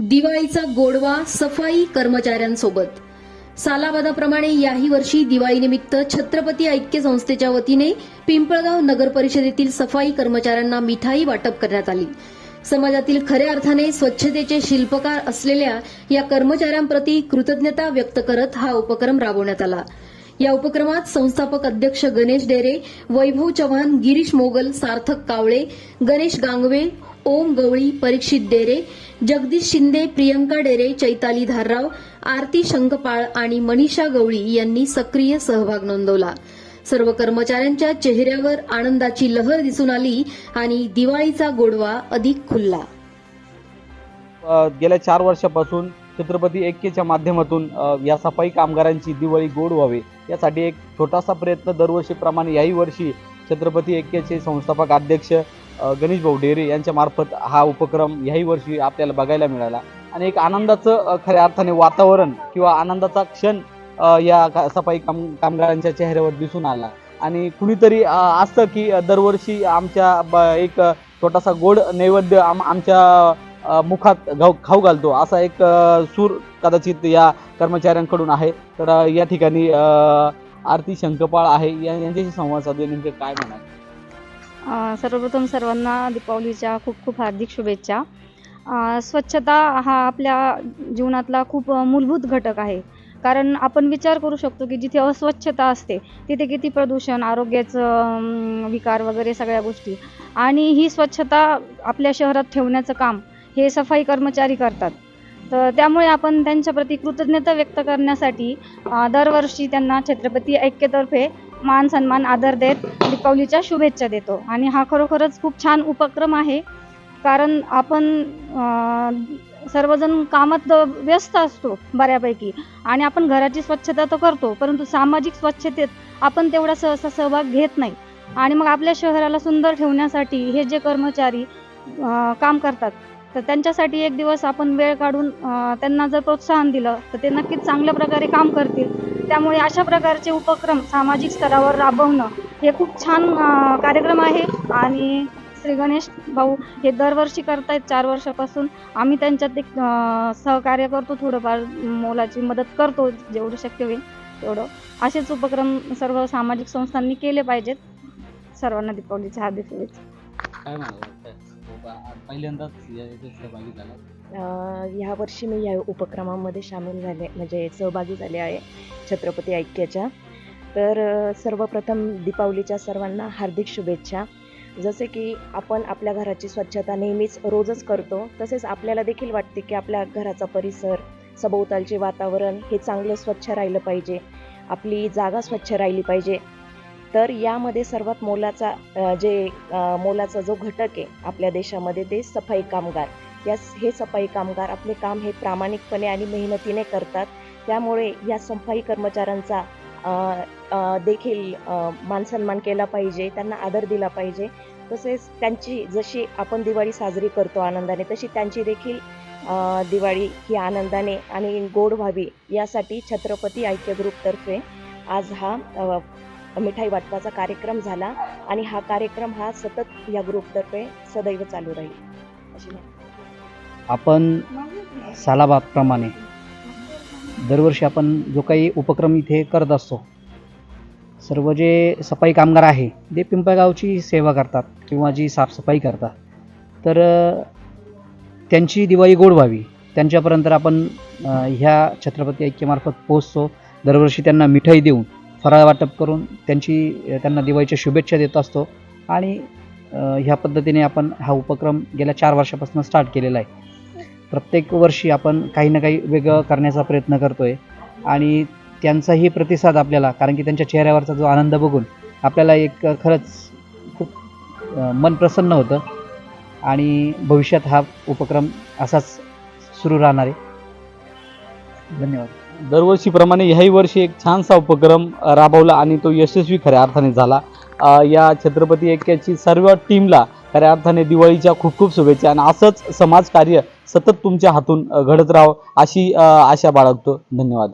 दिवाळीचा गोडवा सफाई कर्मचाऱ्यांसोबत. सालावादाप्रमाणे याही वर्षी दिवाळीनिमित्त छत्रपती ऐक्य संस्थेच्या वतीने पिंपळगाव नगर परिषदेतील सफाई कर्मचाऱ्यांना मिठाई वाटप करण्यात आली. समाजातील खऱ्या अर्थाने स्वच्छतेचे शिल्पकार असलेल्या या कर्मचाऱ्यांप्रती कृतज्ञता व्यक्त करत हा उपक्रम राबवण्यात आला. या उपक्रमात संस्थापक अध्यक्ष गणेश डेरे वैभव चव्हाण गिरीश मोगल सार्थक कावळे गणेश गांगवे ओम गवळी परीक्षित डेरे जगदीश शिंदे प्रियंका डेरे चैताली धारराव आरती शंखपाळ आणि मनीषा गवळी यांनी सक्रिय सहभाग नोंदवला. सर्व कर्मचाऱ्यांच्या चेहऱ्यावर आनंदाची लहर दिसून आली आणि दिवाळीचा गोडवा अधिक खुलला. गेल्या चार वर्षापासून छत्रपती ऐक्यच्या माध्यमातून या सफाई कामगारांची दिवाळी गोड व्हावी यासाठी एक छोटासा प्रयत्न दरवर्षीप्रमाणे याही वर्षी छत्रपती ऐक्यचे संस्थापक अध्यक्ष गणेश भाऊ डेरे यांच्या मार्फत हा उपक्रम याही वर्षी आपल्याला बघायला मिळाला. आणि एक आनंदाचं खऱ्या अर्थाने वातावरण किंवा आनंदाचा क्षण या का- सफाई काम कामगारांच्या चेहऱ्यावर दिसून आला. आणि कुणीतरी असतं की दरवर्षी आमच्या ब- एक छोटासा गोड नैवेद्य आम आमच्या मुखात घाऊ खाऊ घालतो. असा एक सूर कदाचित या कर्मचाऱ्यांकडून आहे. तर या ठिकाणी आरती शंकपाळ आहे. या- यांच्याशी संवाद साधून नेमकं काय म्हणाल? सर्वप्रथम सर्वांना दीपावलीच्या खूप खूप हार्दिक शुभेच्छा. स्वच्छता हा आपल्या जीवनातला खूप मूलभूत घटक आहे. कारण आपण विचार करू शकतो की जिथे अस्वच्छता असते तिथे किती प्रदूषण आरोग्याचं विकार वगैरे सगळ्या गोष्टी. आणि ही स्वच्छता आपल्या शहरात ठेवण्याचं काम हे सफाई कर्मचारी करतात. तर त्यामुळे आपण त्यांच्याप्रती कृतज्ञता व्यक्त करण्यासाठी दरवर्षी त्यांना छत्रपती ऐक्यतर्फे मान सन्मान आदर देत दीपावलीच्या शुभेच्छा देतो. आणि हा खरोखरच खूप छान उपक्रम आहे. कारण आपण सर्वजण कामात व्यस्त असतो बऱ्यापैकी. आणि आपण घराची स्वच्छता तर करतो परंतु सामाजिक स्वच्छतेत आपण तेवढा सहसा सहभाग घेत नाही. आणि मग आपल्या शहराला सुंदर ठेवण्यासाठी हे जे कर्मचारी काम करतात तर त्यांच्यासाठी एक दिवस आपण वेळ काढून त्यांना जर प्रोत्साहन दिलं तर ते नक्कीच चांगल्या प्रकारे काम करतील. त्यामुळे अशा प्रकारचे उपक्रम सामाजिक स्तरावर राबवणं हे खूप छान कार्यक्रम आहे. आणि श्री गणेश भाऊ हे दरवर्षी करतायत चार वर्षापासून. आम्ही त्यांच्यात एक सहकार्य करतो थोडंफार मोलाची मदत करतो जेवढं शक्य होईल तेवढं. असेच उपक्रम सर्व सामाजिक संस्थांनी केले पाहिजेत. सर्वांना दीपावलीच्या हार्दिक शुभेच्छा. काय पहिल्यांदाच याच्यात सहभागी झाला. ह्या वर्षी मी या उपक्रमामध्ये सामील झाले म्हणजे सहभागी झाले आहे छत्रपती ऐक्याच्या. तर सर्वप्रथम दीपावलीच्या सर्वांना हार्दिक शुभेच्छा. जसे की आपण आपल्या घराची स्वच्छता नेहमीच रोजच करतो तसेच आपल्याला देखील वाटते की आपल्या घराचा परिसर सभोवतालचे वातावरण हे चांगलं स्वच्छ राहिलं पाहिजे. आपली जागा स्वच्छ राहिली पाहिजे. तर यामध्ये सर्वात मोलाचा जे मोलाचा जो घटक आहे आपल्या देशामध्ये ते सफाई कामगार. या हे सफाई कामगार आपले काम हे प्रामाणिकपणे आणि मेहनतीने करतात. त्यामुळे या सफाई कर्मचाऱ्यांचा देखील मानसन्मान केला पाहिजे त्यांना आदर दिला पाहिजे. तसेच त्यांची जशी आपण दिवाळी साजरी करतो आनंदाने तशी त्यांची देखील दिवाळी ही आनंदाने आणि गोड व्हावी यासाठी छत्रपती ऐक्य ग्रुपतर्फे आज हा मिठाई वाटपाचा कार्यक्रम झाला आणि हा कार्यक्रम हा सतत या ग्रुपतर्फे सदैव चालू राहील. आपण सालाबादप्रमाणे दरवर्षी आपण जो काही उपक्रम इथे करत असतो सर्व जे सफाई कामगार आहे ते पिंपळगावची सेवा करतात किंवा जी साफसफाई करतात. तर त्यांची दिवाळी गोड व्हावी त्यांच्यापर्यंत आपण ह्या छत्रपती ऐक्यमार्फत पोहोचतो. दरवर्षी त्यांना मिठाई देऊन फराळ वाटप करून त्यांची त्यांना दिवाळीच्या शुभेच्छा देत असतो. आणि ह्या पद्धतीने आपण हा उपक्रम गेल्या चार वर्षापासून स्टार्ट केलेला आहे. प्रत्येक वर्षी आपण काही ना काही वेगळं करण्याचा प्रयत्न करतो आहे आणि त्यांचाही प्रतिसाद आपल्याला कारण की त्यांच्या चेहऱ्यावरचा जो आनंद बघून आपल्याला एक खरंच खूप मन प्रसन्न होतं. आणि भविष्यात हा उपक्रम असाच सुरू राहणार आहे. धन्यवाद. दरवर्षीप्रमाणे ह्याही वर्षी एक छानसा उपक्रम राबवला आणि तो यशस्वी खऱ्या अर्थाने झाला. या छत्रपती ऐक्याची सर्व टीमला खऱ्या अर्थाने दिवाळीच्या खूप खूप शुभेच्छा आणि असंच समाजकार्य सतत तुमच्या हातून घडत राहावं अशी आशा बाळगतो. धन्यवाद.